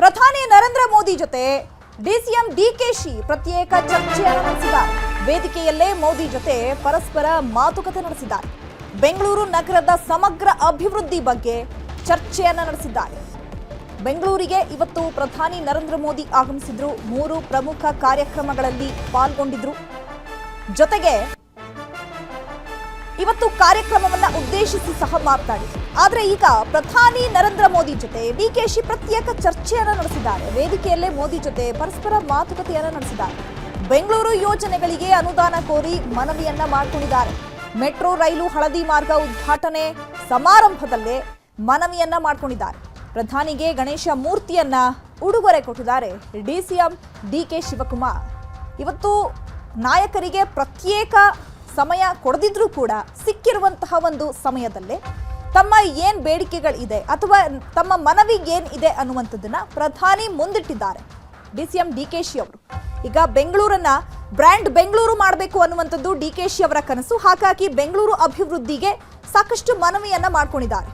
ಪ್ರಧಾನಿ ನರೇಂದ್ರ ಮೋದಿ ಜೊತೆ ಡಿಸಿಎಂ ಡಿಕೆಶಿ ಪ್ರತ್ಯೇಕ ಚರ್ಚೆಯನ್ನು ನಡೆಸಿದ್ದಾರೆ ವೇದಿಕೆಯಲ್ಲೇ ಮೋದಿ ಜೊತೆ ಪರಸ್ಪರ ಮಾತುಕತೆ ನಡೆಸಿದ್ದಾರೆ. ಬೆಂಗಳೂರು ನಗರದ ಸಮಗ್ರ ಅಭಿವೃದ್ಧಿ ಬಗ್ಗೆ ಚರ್ಚೆಯನ್ನು ನಡೆಸಿದ್ದಾರೆ. ಬೆಂಗಳೂರಿಗೆ ಇವತ್ತು ಪ್ರಧಾನಿ ನರೇಂದ್ರ ಮೋದಿ ಆಗಮಿಸಿದ್ರು. ಮೂರು ಪ್ರಮುಖ ಕಾರ್ಯಕ್ರಮಗಳಲ್ಲಿ ಪಾಲ್ಗೊಂಡಿದ್ರು. ಜೊತೆಗೆ ಇವತ್ತು ಕಾರ್ಯಕ್ರಮವನ್ನ ಉದ್ದೇಶಿಸಿ ಸಹ ಮಾತನಾಡಿ. ಆದ್ರೆ ಈಗ ಪ್ರಧಾನಿ ನರೇಂದ್ರ ಮೋದಿ ಜೊತೆ ಡಿಕೆಶಿ ಪ್ರತ್ಯೇಕ ಚರ್ಚೆಯನ್ನ ನಡೆಸಿದ್ದಾರೆ. ವೇದಿಕೆಯಲ್ಲೇ ಮೋದಿ ಜೊತೆ ಪರಸ್ಪರ ಮಾತುಕತೆಯನ್ನ ನಡೆಸಿದ್ದಾರೆ. ಬೆಂಗಳೂರು ಯೋಜನೆಗಳಿಗೆ ಅನುದಾನ ಕೋರಿ ಮನವಿಯನ್ನ ಮಾಡಿಕೊಂಡಿದ್ದಾರೆ. ಮೆಟ್ರೋ, ರೈಲು, ಹಳದಿ ಮಾರ್ಗ ಉದ್ಘಾಟನೆ ಸಮಾರಂಭದಲ್ಲೇ ಮನವಿಯನ್ನ ಮಾಡಿಕೊಂಡಿದ್ದಾರೆ. ಪ್ರಧಾನಿಗೆ ಗಣೇಶ ಮೂರ್ತಿಯನ್ನ ಉಡುಗೊರೆ ಕೊಟ್ಟಿದ್ದಾರೆ ಡಿಸಿಎಂ ಡಿಕೆ ಶಿವಕುಮಾರ್. ಇವತ್ತು ನಾಯಕರಿಗೆ ಪ್ರತ್ಯೇಕ ಸಮಯ ಕೊಡದಿದ್ರೂ ಕೂಡ ಸಿಕ್ಕಿರುವಂತಹ ಒಂದು ಸಮಯದಲ್ಲೇ ತಮ್ಮ ಏನ್ ಬೇಡಿಕೆಗಳಿದೆ ಅಥವಾ ತಮ್ಮ ಮನವಿ ಏನ್ ಇದೆ ಅನ್ನುವಂಥದ್ದನ್ನ ಪ್ರಧಾನಿ ಮುಂದಿಟ್ಟಿದ್ದಾರೆ. D C M D K she ಅವರು. ಈಗ ಬೆಂಗಳೂರನ್ನ ಬ್ರ್ಯಾಂಡ್ ಬೆಂಗಳೂರು ಮಾಡಬೇಕು ಅನ್ನುವಂಥದ್ದು ಡಿಕೆಶಿ ಅವರ ಕನಸು. ಹಾಗಾಗಿ ಬೆಂಗಳೂರು ಅಭಿವೃದ್ಧಿಗೆ ಸಾಕಷ್ಟು ಮನವಿಯನ್ನ ಮಾಡ್ಕೊಂಡಿದ್ದಾರೆ.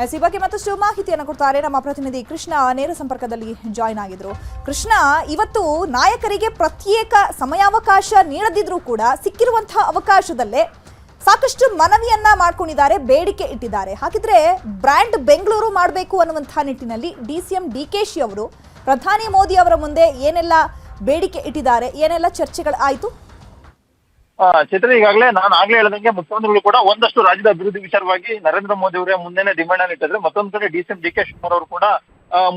ಎಸ್ ಈ ಬಗ್ಗೆ ಮತ್ತಷ್ಟು ಮಾಹಿತಿಯನ್ನು ಕೊಡ್ತಾರೆ ನಮ್ಮ ಪ್ರತಿನಿಧಿ ಕೃಷ್ಣ ನೇರ ಸಂಪರ್ಕದಲ್ಲಿ ಜಾಯ್ನ್ ಆಗಿದ್ರು. ಕೃಷ್ಣ, ಇವತ್ತು ನಾಯಕರಿಗೆ ಪ್ರತ್ಯೇಕ ಸಮಯಾವಕಾಶ ನೀಡದಿದ್ರೂ ಕೂಡ ಸಿಕ್ಕಿರುವಂತಹ ಅವಕಾಶದಲ್ಲೇ ಸಾಕಷ್ಟು ಮನವಿಯನ್ನ ಮಾಡ್ಕೊಂಡಿದ್ದಾರೆ, ಬೇಡಿಕೆ ಇಟ್ಟಿದ್ದಾರೆ. ಹಾಗಿದ್ರೆ ಬ್ರ್ಯಾಂಡ್ ಬೆಂಗಳೂರು ಮಾಡಬೇಕು ಅನ್ನುವಂತಹ ನಿಟ್ಟಿನಲ್ಲಿ D C M D K she ಅವರು ಪ್ರಧಾನಿ ಮೋದಿ ಅವರ ಮುಂದೆ ಏನೆಲ್ಲ ಬೇಡಿಕೆ ಇಟ್ಟಿದ್ದಾರೆ, ಏನೆಲ್ಲ ಚರ್ಚೆಗಳು ಆಯಿತು ಚಿತ್ರ ಈಗಾಗಲೇ ನಾನು ಆಗ್ಲೇ ಹೇಳದಂಗೆ ಮುಖ್ಯಮಂತ್ರಿಗಳು ಕೂಡ ಒಂದಷ್ಟು ರಾಜ್ಯದ ಅಭಿವೃದ್ಧಿ ವಿಚಾರವಾಗಿ ನರೇಂದ್ರ ಮೋದಿ ಅವರೇ ಮುಂದೆನೆ ಡಿಮ್ಯಾಂಡ್ ಅನ್ನು ಇಟ್ಟಿದ್ರೆ. ಮತ್ತೊಂದು ಕಡೆ D C M, D K Shivakumar ಅವರು ಕೂಡ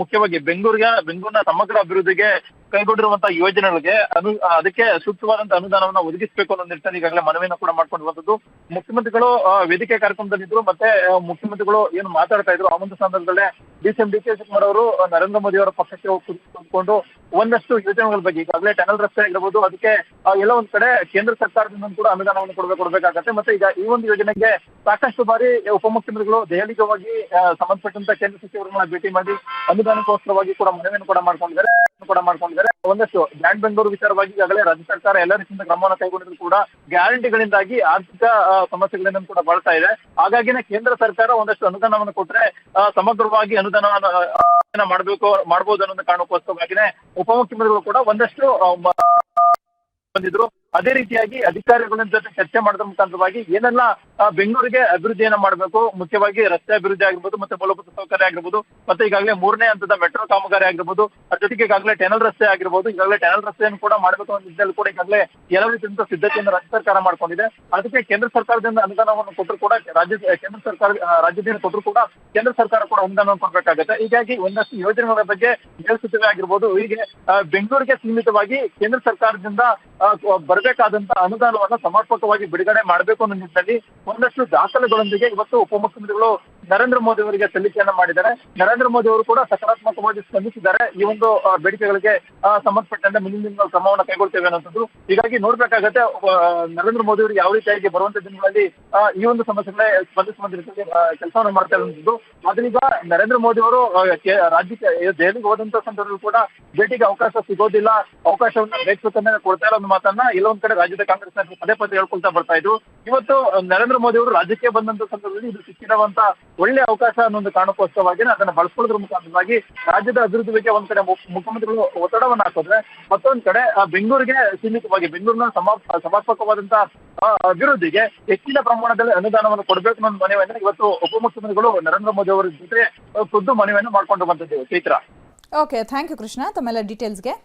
ಮುಖ್ಯವಾಗಿ ಬೆಂಗಳೂರಿಗೆ, ಬೆಂಗಳೂರಿನ ಸಮಗ್ರ ಅಭಿವೃದ್ಧಿಗೆ ಕೈಗೊಂಡಿರುವಂತಹ ಯೋಜನೆಗಳಿಗೆ ಅನು ಅದಕ್ಕೆ ಸೂಕ್ತವಾದಂತಹ ಅನುದಾನವನ್ನ ಒದಗಿಸಬೇಕು ಅನ್ನೋ ನಿಟ್ಟಿನಲ್ಲಿ ಈಗಾಗಲೇ ಮನವಿಯನ್ನು ಕೂಡ ಮಾಡ್ಕೊಂಡಿರುವಂತದ್ದು ಮುಖ್ಯಮಂತ್ರಿಗಳು ವೇದಿಕೆ ಕಾರ್ಯಕ್ರಮದಲ್ಲಿದ್ರು ಮತ್ತೆ ಮುಖ್ಯಮಂತ್ರಿಗಳು ಏನು ಮಾತಾಡ್ತಾ ಇದ್ರು, ಆ ಒಂದು ಸಂದರ್ಭದಲ್ಲೇ D C M D K Shivakumar ಅವರು ನರೇಂದ್ರ ಮೋದಿ ಅವರ ಪಕ್ಷಕ್ಕೆ ಕುತ್ಕೊಂಡು ಒಂದಷ್ಟು ಯೋಜನೆಗಳ ಬಗ್ಗೆ ಈಗಾಗಲೇ ಟನಲ್ ರಸ್ತೆ ಆಗಿರ್ಬೋದು, ಅದಕ್ಕೆ ಎಲ್ಲ ಒಂದ್ ಕಡೆ ಕೇಂದ್ರ ಸರ್ಕಾರದಿಂದ ಕೂಡ ಅನುದಾನವನ್ನು ಕೊಡಬೇಕು, ಕೊಡಬೇಕಾಗತ್ತೆ. ಮತ್ತೆ ಈಗ ಈ ಒಂದು ಯೋಜನೆಗೆ ಸಾಕಷ್ಟು ಬಾರಿ ಉಪಮುಖ್ಯಮಂತ್ರಿಗಳು ದೆಹಲಿಗೆ ಹೋಗಿ ಸಂಬಂಧಪಟ್ಟಂತ ಕೇಂದ್ರ ಸಚಿವರನ್ನ ಭೇಟಿ ಮಾಡಿ ಅನುದಾನಕ್ಕೋಸ್ಕರವಾಗಿ ಕೂಡ ಮನವಿಯನ್ನು ಕೂಡ ಮಾಡ್ಕೊಂಡಿದ್ದಾರೆ. ಕೂಡ ಮಾಡ್ಕೊಂಡಿದ್ದಾರೆ. ಒಂದಷ್ಟು ಬ್ರ್ಯಾಂಡ್ ಬೆಂಗಳೂರು ವಿಚಾರವಾಗಿ ಈಗಾಗಲೇ ರಾಜ್ಯ ಸರ್ಕಾರ ಎಲ್ಲ ರೀತಿಯಿಂದ ಕ್ರಮವನ್ನು ಕೈಗೊಂಡಿದ್ರು ಕೂಡ ಗ್ಯಾರಂಟಿಗಳಿಂದಾಗಿ ಆರ್ಥಿಕ ಸಮಸ್ಯೆಗಳಿಂದ ಕೂಡ ಬಳಸ್ತಾ ಇದೆ. ಹಾಗಾಗಿನ ಕೇಂದ್ರ ಸರ್ಕಾರ ಒಂದಷ್ಟು ಅನುದಾನವನ್ನು ಕೊಟ್ರೆ ಸಮಗ್ರವಾಗಿ ಅನುದಾನವನ್ನು ಮಾಡಬೇಕು ಮಾಡಬಹುದು ಅನ್ನೋ ಕಾರಣಕ್ಕೋಸ್ಕರವಾಗಿನೇ ಉಪಮುಖ್ಯಮಂತ್ರಿಗಳು ಕೂಡ ಒಂದಷ್ಟು ಬಂದಿದ್ರು. ಅದೇ ರೀತಿಯಾಗಿ ಅಧಿಕಾರಿಗಳ ಜೊತೆ ಚರ್ಚೆ ಮಾಡಿದ ಮುಖಾಂತರವಾಗಿ ಏನೆಲ್ಲ ಬೆಂಗಳೂರಿಗೆ ಅಭಿವೃದ್ಧಿಯನ್ನ ಮಾಡಬೇಕು. ಮುಖ್ಯವಾಗಿ ರಸ್ತೆ ಅಭಿವೃದ್ಧಿ ಆಗಿರ್ಬೋದು, ಮತ್ತೆ ಮೂಲಭೂತ ಸೌಕರ್ಯ ಆಗಿರ್ಬೋದು, ಮತ್ತೆ ಈಗಾಗಲೇ ಮೂರನೇ ಹಂತದ ಮೆಟ್ರೋ ಕಾಮಗಾರಿ ಆಗಿರ್ಬೋದು, ಅದ್ರ ಜೊತೆಗೆ ಈಗಾಗಲೇ ಟೆನಲ್ ರಸ್ತೆ ಆಗಿರ್ಬೋದು, ಈಗಾಗಲೇ ಟೆನಲ್ ರಸ್ತೆಯನ್ನು ಕೂಡ ಮಾಡಬೇಕು ಅನ್ನೋ ನಿಟ್ಟಿನಲ್ಲಿ ಕೂಡ ಈಗಾಗಲೇ ಎಲ್ಲ ರೀತಿಯಿಂದ ಸಿದ್ಧತೆಯನ್ನು ರಾಜ್ಯ ಸರ್ಕಾರ ಮಾಡ್ಕೊಂಡಿದೆ. ಅದಕ್ಕೆ ಕೇಂದ್ರ ಸರ್ಕಾರದಿಂದ ಅನುದಾನವನ್ನು ಕೊಟ್ಟರು ಕೂಡ ರಾಜ್ಯ, ಕೇಂದ್ರ ಸರ್ಕಾರ ರಾಜ್ಯದಿಂದ ಕೊಟ್ಟರು ಕೂಡ ಕೇಂದ್ರ ಸರ್ಕಾರ ಕೂಡ ಅನುದಾನವನ್ನು ಕೊಡಬೇಕಾಗುತ್ತೆ. ಹೀಗಾಗಿ ಒಂದಷ್ಟು ಯೋಜನೆಗಳ ಬಗ್ಗೆ ಮೇಲ್ಸುತ್ತವೆ ಆಗಿರ್ಬೋದು. ಹೀಗೆ ಬೆಂಗಳೂರಿಗೆ ಸೀಮಿತವಾಗಿ ಕೇಂದ್ರ ಸರ್ಕಾರದಿಂದ ಬರಬೇಕಾದಂತಹ ಅನುದಾನವನ್ನ ಸಮರ್ಪಕವಾಗಿ ಬಿಡುಗಡೆ ಮಾಡಬೇಕು ಅನ್ನೋ ನಿಟ್ಟಿನಲ್ಲಿ ಒಂದಷ್ಟು ದಾಖಲೆಗಳೊಂದಿಗೆ ಇವತ್ತು ಉಪಮುಖ್ಯಮಂತ್ರಿಗಳು ನರೇಂದ್ರ ಮೋದಿ ಅವರಿಗೆ ಸಲ್ಲಿಕೆಯನ್ನ ಮಾಡಿದ್ದಾರೆ. ನರೇಂದ್ರ ಮೋದಿ ಅವರು ಕೂಡ ಸಕಾರಾತ್ಮಕವಾಗಿ ಸ್ಪಂದಿಸಿದ್ದಾರೆ. ಈ ಒಂದು ಬೇಡಿಕೆಗಳಿಗೆ ಸಂಬಂಧಪಟ್ಟಂತೆ ಮುಂದಿನ ದಿನಗಳ ಕ್ರಮವನ್ನು ಕೈಗೊಳ್ತೇವೆ ಅನ್ನೋದು ಹೀಗಾಗಿ ನೋಡ್ಬೇಕಾಗತ್ತೆ ನರೇಂದ್ರ ಮೋದಿ ಅವರು ಯಾವ ರೀತಿಯಾಗಿ ಬರುವಂತ ದಿನಗಳಲ್ಲಿ ಈ ಒಂದು ಸಮಸ್ಯೆಗಳೇ ಸ್ಪಂದಿಸುವಂತ ರೀತಿಯಲ್ಲಿ ಕೆಲಸವನ್ನು ಮಾಡ್ತಾ ಇರುವಂತದ್ದು ಆದ್ರೀಗ ನರೇಂದ್ರ ಮೋದಿ ಅವರು ರಾಜ್ಯಕ್ಕೆ ದೆಹಲಿಗೆ ಹೋದಂತ ಸಂದರ್ಭದಲ್ಲಿ ಕೂಡ ಭೇಟಿಗೆ ಅವಕಾಶ ಸಿಗೋದಿಲ್ಲ. ಅವಕಾಶವನ್ನ ಬೇಕಂದ್ರೆ ಕೊಡ್ತಾ ಒಂದು ಮಾತನ್ನ ಇಲ್ಲೊಂದ್ ಕಡೆ ರಾಜ್ಯದ ಕಾಂಗ್ರೆಸ್ ನಾಯಕರು ಪದೇ ಪದೇ ಹೇಳ್ಕೊಳ್ತಾ ಬರ್ತಾ ಇದ್ರು. ಇವತ್ತು ನರೇಂದ್ರ ಮೋದಿ ಅವರು ರಾಜ್ಯಕ್ಕೆ ಬಂದಂತ ಸಂದರ್ಭದಲ್ಲಿ ಇದು ಸಿಕ್ಕಿರುವಂತ ಒಳ್ಳೆ ಅವಕಾಶ ಅನ್ನೋ ಒಂದು ಕಾರಣಕ್ಕೋಸ್ಕರವಾಗಿ ಅದನ್ನ ಬಳಸ್ಕೊಳ್ಳೋದ್ರ ಮುಖಾಂತರವಾಗಿ ರಾಜ್ಯದ ಅಭಿವೃದ್ಧಿ ಬಗ್ಗೆ ಒಂದ್ ಕಡೆ ಮುಖ್ಯ- ಮುಖ್ಯಮಂತ್ರಿಗಳು ಒತ್ತಡವನ್ನ ಹಾಕಿದ್ರೆ ಮತ್ತೊಂದ್ ಕಡೆ ಬೆಂಗಳೂರಿಗೆ ಸೀಮಿತವಾಗಿ ಬೆಂಗಳೂರಿನ ಸಮ ಸಮರ್ಪಕವಾದಂತ ಆ, ಅಭಿವೃದ್ಧಿಗೆ ಹೆಚ್ಚಿನ ಪ್ರಮಾಣದಲ್ಲಿ ಅನುದಾನವನ್ನು ಕೊಡಬೇಕು ಅನ್ನೋ ಮನವಿಯನ್ನ ಇವತ್ತು ಉಪಮುಖ್ಯಮಂತ್ರಿಗಳು ನರೇಂದ್ರ ಮೋದಿ ಅವರ ಜೊತೆ ಖುದ್ದು ಮನವಿಯನ್ನು ಮಾಡ್ಕೊಂಡು ಬಂದಿದ್ದೇವೆ. Chaitra. Okay thank you Krishna. ತಮ್ಮೆಲ್ಲ ಡೀಟೇಲ್ಸ್ಗೆ